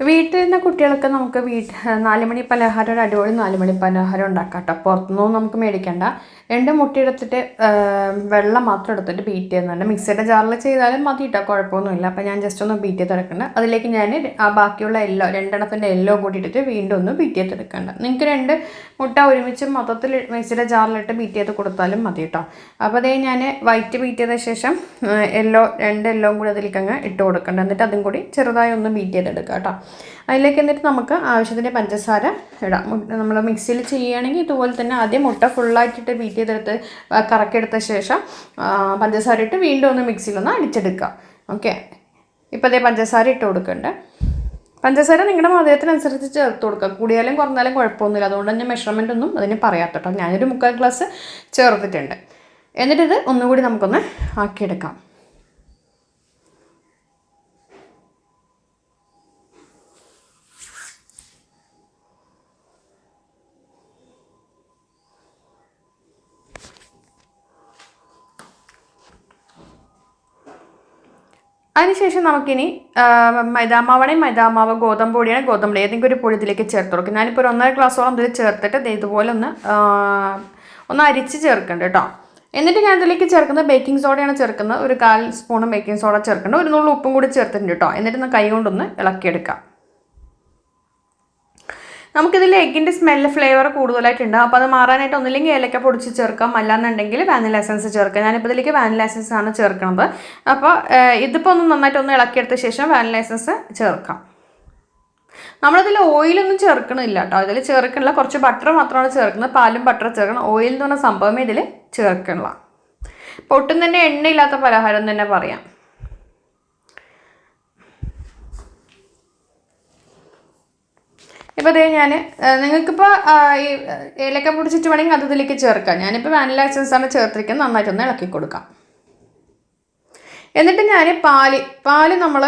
വീട്ടിൽ നിന്ന് കുട്ടികൾക്ക് നമുക്ക് വീട്ട് നാലുമണി പലഹാരം ഒരു അടിപൊളി നാലുമണി പലഹാരം ഉണ്ടാക്കാം കേട്ടോ. പുറത്തുനിന്നും നമുക്ക് മേടിക്കണ്ട. രണ്ട് മുട്ട എടുത്തിട്ട് വെള്ളം മാത്രം എടുത്തിട്ട് ബീറ്റ് ചെയ്യുന്നുണ്ട് മിക്സിയുടെ ജാറിൽ ചെയ്താലും മതി കേട്ടോ കുഴപ്പമൊന്നുമില്ല. അപ്പോൾ ഞാൻ ജസ്റ്റ് ഒന്ന് ബീറ്റ് ചെയ്തെടുക്കണ്ട. അതിലേക്ക് ഞാൻ ആ ബാക്കിയുള്ള എല്ലോ രണ്ടെണ്ണത്തിന്റെ എല്ലോ കൂടി വീണ്ടും ഒന്ന് ബീറ്റ് ചെയ്തെടുക്കണ്ട. നിങ്ങൾക്ക് രണ്ട് മുട്ട ഒരുമിച്ച് മൊത്തത്തിൽ മിക്സിയുടെ ജാറിലിട്ട് ബീറ്റ് ചെയ്ത് കൊടുത്താലും മതി കേട്ടോ അപ്പോൾ അതേ ഞാൻ വൈറ്റ് ബീറ്റ് ചെയ്ത ശേഷം എല്ലോ രണ്ട് എല്ലോയും കൂടി അതിലേക്ക് അങ്ങ് ഇട്ട് കൊടുക്കണ്ട. എന്നിട്ട് അതും കൂടി ചെറുതായി ഒന്ന് ബീറ്റ് ചെയ്തെടുക്കുക കേട്ടോ. അതിലേക്ക് എന്നിട്ട് നമുക്ക് ആവശ്യത്തിന് പഞ്ചസാര ഇടാം. നമ്മൾ മിക്സിയിൽ ചെയ്യുകയാണെങ്കിൽ ഇതുപോലെ തന്നെ ആദ്യം മുട്ട ഫുള്ളായിട്ടിട്ട് ബീറ്റ് ചെയ്തെടുത്ത് കറക്കെടുത്ത ശേഷം പഞ്ചസാര ഇട്ട് വീണ്ടും ഒന്ന് മിക്സിയിലൊന്ന് അടിച്ചെടുക്കുക. ഓക്കെ? ഇപ്പോൾ അതേ പഞ്ചസാര ഇട്ട് കൊടുക്കണ്ടേ. പഞ്ചസാര നിങ്ങളുടെ മധുരത്തിനനുസരിച്ച് ചേർത്ത് കൊടുക്കുക. കൂടിയാലും കുറഞ്ഞാലും കുഴപ്പമൊന്നുമില്ല. അതുകൊണ്ട് തന്നെ മെഷർമെന്റ് ഒന്നും അതിന് പറയാത്ത കേട്ടോ. ഞാനൊരു മുക്കാൽ ഗ്ലാസ് ചേർത്തിട്ടുണ്ട്. എന്നിട്ടിത് ഒന്നുകൂടി നമുക്കൊന്ന് ആക്കിയെടുക്കാം. അതിനുശേഷം നമുക്കിനി മൈദാമാവാണെങ്കിൽ മൈദാമാവ് ഗോതമ്പ് പൊടിയാണ് ഗോതമ്പ് ഏതെങ്കിലും ഒരു പൊടി ഇതിലേക്ക് ചേർത്ത് കൊടുക്കും. ഞാനിപ്പോൾ ഒരു ഒന്നര ഗ്ലാസ്സോളം ഇതിൽ ചേർത്തിട്ട് ദേ ഇതുപോലെ ഒന്ന് ഒന്ന് അരിച്ച് ചേർക്കുന്നുണ്ട് കേട്ടോ. എന്നിട്ട് ഞാൻ ഇതിലേക്ക് ചേർക്കുന്നത് ബേക്കിംഗ് സോഡയാണ് ചേർക്കുന്നത്. ഒരു കാൽ സ്പൂണും ബേക്കിംഗ് സോഡ ചേർക്കുന്നുണ്ട് ഒരു നുള്ളു ഉപ്പും കൂടി ചേർത്തിട്ടുണ്ട് കേട്ടോ. എന്നിട്ട് ഒന്ന് കൈ കൊണ്ടൊന്ന് ഇളക്കിയെടുക്കാം. നമുക്കിതിൽ എഗ്ഗിന്റെ സ്മെല്ല് ഫ്ലേവർ കൂടുതലായിട്ടുണ്ട്. അപ്പോൾ അത് മാറാനായിട്ട് ഒന്നില്ലെങ്കിൽ ഏലക്ക പൊടിച്ച് ചേർക്കാം. അല്ലാന്നുണ്ടെങ്കിൽ വാനില എസൻസ് ചേർക്കാം. ഞാനിപ്പോൾ ഇതിലേക്ക് വാനില എസൻസ് ആണ് ചേർക്കുന്നത് അപ്പോൾ ഇതിപ്പോൾ ഒന്ന് നന്നായിട്ട് ഒന്ന് ഇളക്കിയെടുത്ത ശേഷം വാനില എസൻസ് ചേർക്കാം. നമ്മളിതിൽ ഓയിലൊന്നും ചേർക്കണില്ല കേട്ടോ ഇതിൽ ചേർക്കണില്ല. കുറച്ച് ബട്ടർ മാത്രമാണ് ചേർക്കുന്നത്. പാലും ബട്ടർ ചേർക്കണം. ഓയിൽ എന്ന് പറഞ്ഞ സംഭവമേ ഇതിൽ ചേർക്കണില്ല. പൊട്ടും തന്നെ എണ്ണയില്ലാത്ത പലഹാരം തന്നെ പറയാം. ഇപ്പോൾ അതേ ഞാൻ നിങ്ങൾക്കിപ്പോൾ ഈ ഏലക്ക പൊടിച്ചിട്ട് വേണമെങ്കിൽ അത് ഇതിലേക്ക് ചേർക്കാം. ഞാനിപ്പോൾ വാനില എസൻസ് ആണ് ചേർത്തിരിക്കുന്നത്. നന്നായിട്ടൊന്ന് ഇളക്കി കൊടുക്കാം. എന്നിട്ട് ഞാൻ പാൽ പാൽ നമ്മൾ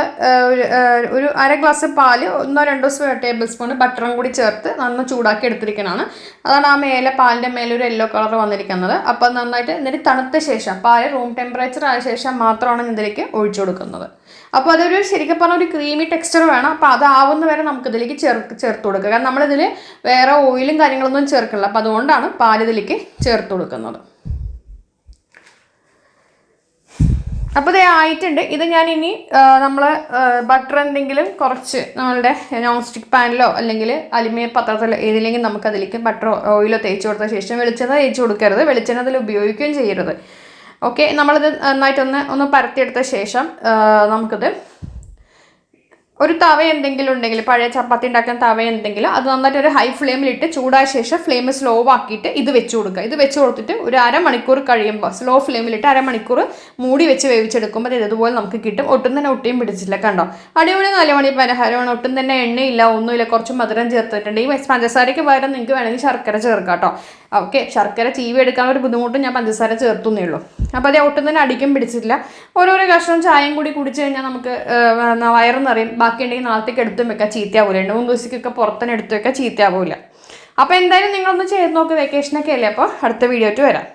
ഒരു അര ഗ്ലാസ് പാൽ ഒന്നോ രണ്ടോ ടേബിൾ സ്പൂൺ ബട്ടറും കൂടി ചേർത്ത് നന്ന ചൂടാക്കി എടുത്തിരിക്കുന്നതാണ് അതാണ് ആ മേലെ പാലിന്റെ മേലെ ഒരു യെല്ലോ കളർ വന്നിരിക്കുന്നത്. അപ്പോൾ നന്നായിട്ട് എന്നിട്ട് തണുത്ത ശേഷം പാൽ റൂം ടെമ്പറേച്ചർ ആയ ശേഷം മാത്രമാണ് ഇതിലേക്ക് ഒഴിച്ചു കൊടുക്കുന്നത്. അപ്പോൾ അതൊരു ശരിക്കും പറഞ്ഞ ഒരു ക്രീമി ടെക്സ്ചർ വേണം. അപ്പോൾ അതാവുന്ന വരെ നമുക്കിതിലേക്ക് ഇതിലേക്ക് ചേർത്ത് കൊടുക്കുക. കാരണം നമ്മളിതിൽ വേറെ ഓയിലും കാര്യങ്ങളൊന്നും ചേർക്കില്ല അപ്പോൾ അതുകൊണ്ടാണ് പാലിതിലേക്ക് ചേർത്ത് കൊടുക്കുന്നത്. അപ്പോൾ ഇത് ആയിട്ടുണ്ട്. ഇത് ഞാൻ ഇനി നമ്മൾ ബട്ടർ എന്തെങ്കിലും കുറച്ച് നമ്മളുടെ നോൺ സ്റ്റിക്ക് പാനിലോ അല്ലെങ്കിൽ അലുമിനിയം പത്രത്തിലോ ഏതിലെങ്കിലും നമുക്ക് അതിലേക്ക് ബട്ടറോ ഓയിലോ തേച്ച് കൊടുത്ത ശേഷം വെളിച്ചെണ്ണ തേച്ച് കൊടുക്കരുത്. വെളിച്ചെണ്ണ അതിൽ ഉപയോഗിക്കുകയും ചെയ്യരുത്. ഓക്കെ നമ്മളിത് നന്നായിട്ടൊന്ന് ഒന്ന് പരത്തിയെടുത്ത ശേഷം നമുക്കിത് ഒരു തവ എന്തെങ്കിലും ഉണ്ടെങ്കിൽ പഴയ ചപ്പാത്തി ഉണ്ടാക്കുന്ന തവ എന്തെങ്കിലും അത് നന്നായിട്ട് ഒരു ഹൈ ഫ്ലെയിമിലിട്ട് ചൂടായ ശേഷം ഫ്ലെയിം സ്ലോ ആക്കിയിട്ട് ഇത് വെച്ച് കൊടുക്കുക. ഇത് വെച്ച് കൊടുത്തിട്ട് ഒരു അരമണിക്കൂർ കഴിയുമ്പോൾ സ്ലോ ഫ്ലെയിമിലിട്ട് അരമണിക്കൂർ മൂടി വെച്ച് വേവിച്ചെടുക്കുമ്പോൾ ഇത് ഇതുപോലെ നമുക്ക് കിട്ടും. ഒട്ടും തന്നെ ഒട്ടിയും പിടിച്ചില്ല കണ്ടോ? അടിപൊളി നാല് മണി പലഹാരമാണ്. ഒട്ടും തന്നെ എണ്ണയില്ല ഒന്നുമില്ല. കുറച്ച് മധുരം ചേർത്തിട്ടുണ്ട്. ഈ പഞ്ചസാരയ്ക്ക് പകരം നിങ്ങൾക്ക് വേണമെങ്കിൽ ശർക്കര ചേർക്കാം കേട്ടോ. ഓക്കെ ശർക്കര ചീവി എടുക്കാൻ ഒരു ബുദ്ധിമുട്ടും ഞാൻ പഞ്ചസാര ചേർത്തുന്നേ ഉള്ളൂ അപ്പോൾ അത് ഒട്ടും തന്നെ അടിക്കും പിടിച്ചിട്ടില്ല. ഓരോരോ കഷ്ണം ചായയും കൂടി കുടിച്ചു കഴിഞ്ഞാൽ നമുക്ക് വയറ് നിറയും ബാക്കി ഉണ്ടെങ്കിൽ നാളത്തേക്ക് എടുത്തും വെക്കാം ചീത്തയാവില്ല രണ്ട് മൂന്ന് ദിവസത്തേക്കൊക്കെ പുറത്തുനിന്ന് എടുത്തു വെക്കാം ചീത്തയാവില്ല അപ്പോൾ എന്തായാലും നിങ്ങളൊന്ന് ചെയ്ത് നോക്ക് വെക്കേഷനൊക്കെ അല്ലേ? അപ്പോൾ അടുത്ത വീഡിയോ ആയിട്ട് വരാം.